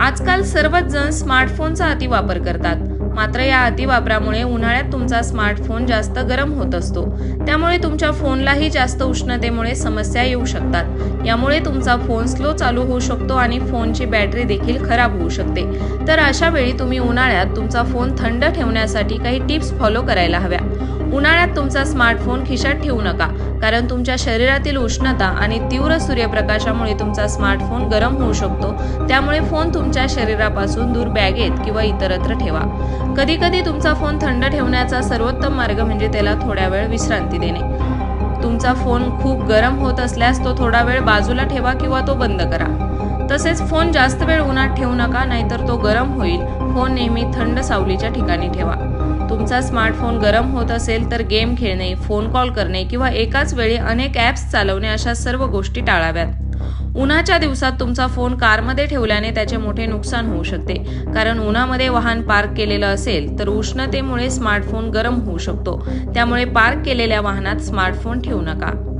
आजकाल सर्वच जण स्मार्टफोनचा अतिवापर करतात. मात्र या अतिवापरामुळे उन्हाळ्यात तुमचा स्मार्टफोन जास्त गरम होत असतो. त्यामुळे तुमच्या फोनलाही जास्त उष्णतेमुळे समस्या येऊ शकतात. यामुळे तुमचा फोन स्लो चालू होऊ शकतो आणि फोनची बॅटरी देखील खराब होऊ शकते. तर अशा वेळी तुम्ही उन्हाळ्यात तुमचा फोन थंड ठेवण्यासाठी काही टिप्स फॉलो करायला हव्या. उन्हाळ्यात तुमचा स्मार्टफोन खिशात ठेवू नका. कारण तुमच्या शरीरातील उष्णता आणि तीव्र सूर्यप्रकाशामुळे तुमचा स्मार्टफोन गरम होऊ शकतो. त्यामुळे फोन तुमच्या शरीरापासून दूर बॅगेत किंवा इतरत्र ठेवा. कधी कधी तुमचा फोन थंड ठेवण्याचा सर्वोत्तम मार्ग म्हणजे त्याला थोड्या वेळ विश्रांती देणे. तुमचा फोन खूप गरम होत असल्यास तो थोडा वेळ बाजूला ठेवा किंवा तो बंद करा. तसेच फोन जास्त वेळ उन्हात ठेवू नका नाहीतर तो गरम होईल. फोन नेहमी थंड सावलीच्या ठिकाणी ठेवा. तुमचा स्मार्टफोन गरम होत असेल तर गेम खेळणे फोन कॉल करणे किंवा एकाच वेळी अनेक ॲप्स चालवणे अशा सर्व गोष्टी टाळाव्यात. उन्हाच्या दिवसात तुमचा फोन कारमध्ये ठेवल्याने त्याचे मोठे नुकसान होऊ शकते. कारण उन्हामध्ये वाहन पार्क केलेलं असेल तर उष्णतेमुळे स्मार्टफोन गरम होऊ शकतो. त्यामुळे पार्क केलेल्या वाहनात स्मार्टफोन ठेवू नका.